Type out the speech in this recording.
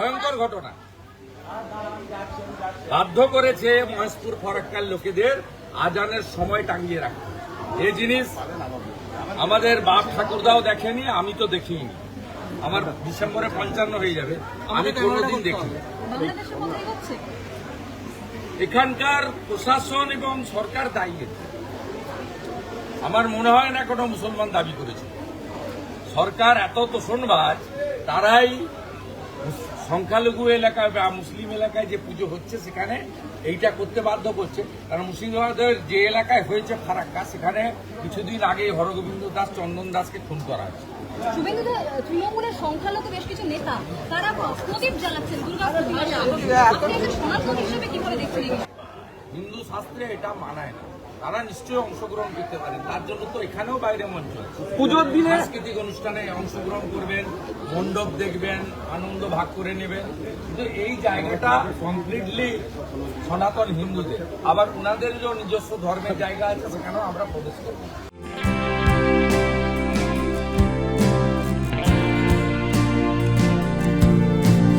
ভয়ঙ্কর ঘটনা। বাধ্য করেছে মহেশপুর ফরাক্কার লোকেদের আজানের সময় টাঙিয়ে রাখা এই জিনিস আমাদের বাপ ঠাকুরদাও দেখেনি আমি তো দেখিনি। আমার ডিসেম্বরে পঞ্চান্ন হয়ে যাবে আমি কোনোদিন দেখিনি। এখানকার প্রশাসন এবং সরকার দায়ী। আমার মনে হয় না কোনো মুসলমান দাবি করেছে। সরকার এত তোষণবাজ তারাই সংখ্যালঘু এলাকায় বা মুসলিম এলাকায় যে পুজো হচ্ছে সেখানে এইটা করতে বাধ্য করছে। কারণ মুর্শিদাবাদের যে এলাকায় হয়েছে ফারাক্কা, সেখানে কিছুদিন আগে হরগোবিন্দ দাস, চন্দন দাসকে খুন করা হয়েছে। তৃণমূলের সংখ্যালঘু বেশ কিছু নেতা, তারা প্রদীপ জ্বালাচ্ছেন? হিন্দু শাস্ত্রে এটা মানায় না। তারা নিশ্চয়ই অংশগ্রহণ করতে পারে। তার জন্য তো এখানেও বাইরে মঞ্চ পুজোর দিনে সাংস্কৃতিক অনুষ্ঠানে অংশগ্রহণ করবেন মণ্ডপ দেখবেন আনন্দ ভাগ করে নেবেন। কিন্তু এই জায়গাটা কমপ্লিটলি সনাতন হিন্দুদের। আবার ওনাদের যে নিজস্ব ধর্মের জায়গা আছে সেখানেও আমরা প্রবেশ করব।